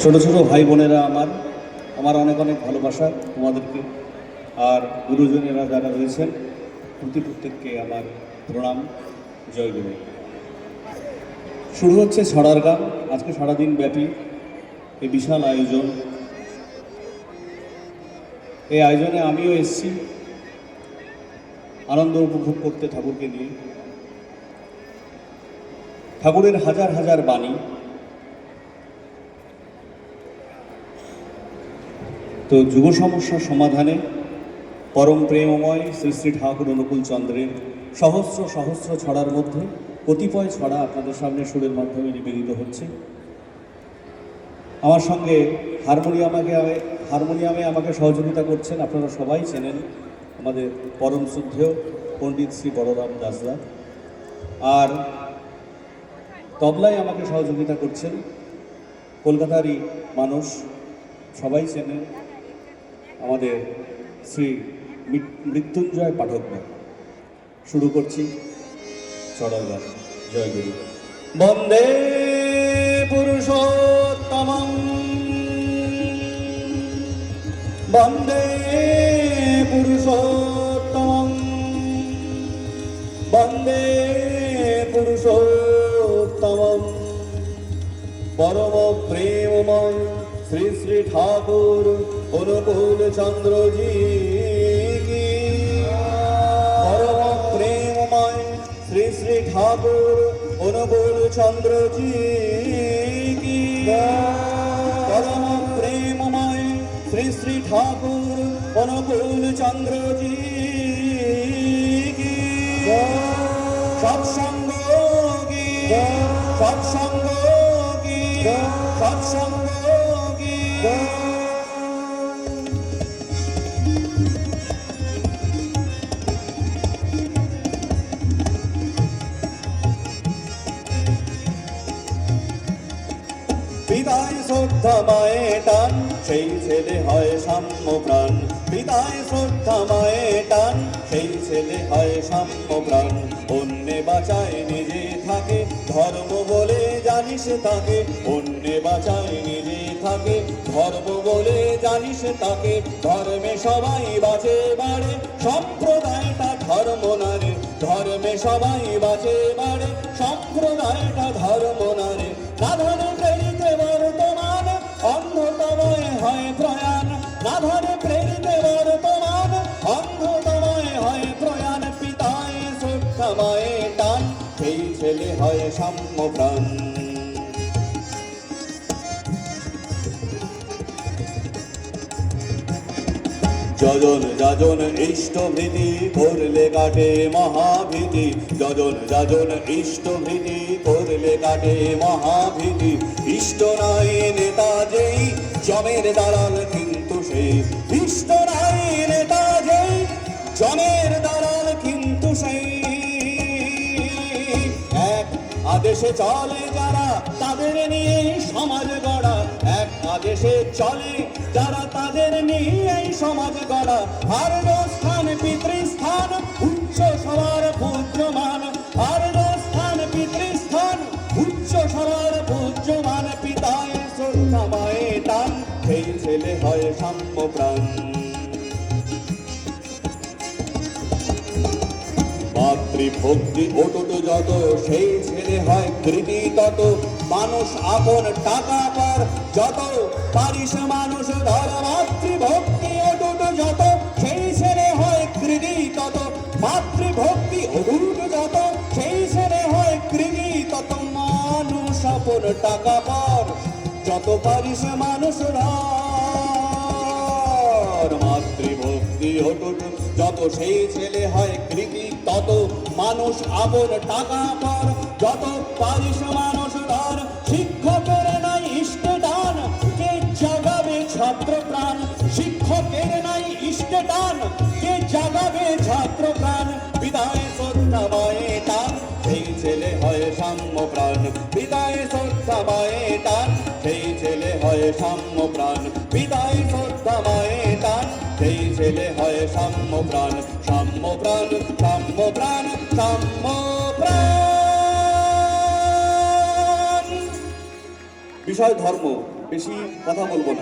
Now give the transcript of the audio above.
ছোট ছোট ভাই বোনেরা আমার আমার অনেক অনেক ভালোবাসা তোমাদেরকে। আর গুরুজনেরা যারা রয়েছেন, প্রতি প্রত্যেককে আমার প্রণাম, জয় গুরু। শুরু হচ্ছে ছড়ার গান। আজকে সারাদিন ব্যাপী এই বিশাল আয়োজন। এই আয়োজনে আমিও এসেছি। আনন্দ উপভোগ করতে ঠাকুরকে নিয়ে। ঠাকুরের হাজার হাজার বাণী। তো যুব সমস্যার সমাধানে পরম প্রেমময় শ্রী শ্রী ঠাকুর অনুকূল চন্দ্রের সহস্র সহস্র ছড়ার মধ্যে কতিপয় ছড়া আপনাদের সামনে সুরের মাধ্যমে নিবেদিত হচ্ছে। আমার সঙ্গে হারমোনিয়ামাকে হারমোনিয়ামে আমাকে সহযোগিতা করছেন আপনারা সবাই চেনেন আমাদের পরম শ্রদ্ধেয় পণ্ডিত শ্রী বড়রাম দাসদা। আর তবলায় আমাকে সহযোগিতা করছেন কলকাতারই মানুষ, সবাই চেনেন। আমাদের শ্রী মৃত্যুঞ্জয় পাঠকদা শুরু করছি। চড়ার গান জয় গুরু। বন্দে পুরুষোত্তম বন্দে পুরুষোত্তম বন্দে পুরুষোত্তম পরম প্রেমময় শ্রী শ্রী ঠাকুর অনুকূল চন্দ্রজি কি? পরম প্রেমময় শ্রী শ্রী ঠাকুর অনুকূল চন্দ্রজি কি? পরম প্রেমময় শ্রী শ্রী ঠাকুর অনুকূল চন্দ্রজি কি? সৎসঙ্গ কি? সৎসঙ্গ কি? সৎসঙ্গ পিতায় শ্রদ্ধা মায়ে টান, সেই ছেলে হয় সাম্য প্রাণ পিতায় শ্রদ্ধা মায়ে টান, সেই ছেলে হয় সাম্য প্রাণ অন্যে বাঁচায় নিজে থাকে, ধর্ম বলে জানিস তাকে। অন্যে বাঁচায় নিজে থাকে, ধর্ম বলে জানিস তাকে। ধর্মে সবাই বাঁচে বাড়ে, সম্প্রদায়টা ধর্ম নারে। ধর্মে সবাই বাঁচে বাড়ে, সম্প্রদায়টা ধর্ম নারে। নাধনে ছেলে হয় সাম্য প্রাণ যজন যাজন ইষ্টভীতি করলে কাটে মহাভীতি। যজন যাজন ইষ্টভীতি করলে কাটে মহাভীতি। ইষ্ট নাই নেতা যেই জমের দালাল কিন্তু সেই। ইষ্ট নাই নেতা যেই জমের দালাল কিন্তু সেই। আদেশে চলে যারা, তাদের নিয়ে সমাজ গড়া। এক আদেশে চলে যারা, তাদের নিয়ে সমাজ গড়া। আর স্থান, পিতৃস্থান, উচ্চ সবার পূজ্যমান। আর স্থান, পিতৃস্থান, উচ্চ সবার পূজ্যমান। পিতায় শ্রদ্ধা, মায়ে টান সেই ছেলে হয় সাম্য প্রাণ মাতৃভক্তি অটুট যত, সেই ছেলে হয় কৃতি তত। মানুষ আপন টাকা পার যত পারিস মানুষ ধর, মাতৃভক্তি অটুট যত। সেই ছেলে হয় কৃতি তত, মাতৃভক্তি অটুট যত। সেই ছেলে হয় কৃতি তত, মানুষ আপন টাকা পার যত পারিস মানুষ ধর, মাতৃভক্তি অটুট যত। সেই ছেলে হয় কৃতি তত মানুষ আপন টাকা পর যত পারিস মানুষ ধর শিক্ষকের নাই ইষ্ট দান কে জাগাবে ছাত্র প্রাণ, শিক্ষকের নাই ইষ্ট দান কে জাগাবে ছাত্র প্রাণ, বিদায় শ্রদ্ধা মায়ে টান সেই ছেলে হয় সাম্য প্রাণ বিদায় শ্রদ্ধা মায়ে টান সেই ছেলে হয় সাম্য প্রাণ বিদায় সেই সাম্য প্রাণ সাম্য প্রাণ প্রাণ বিষয় ধর্ম বেশি কথা বলব না।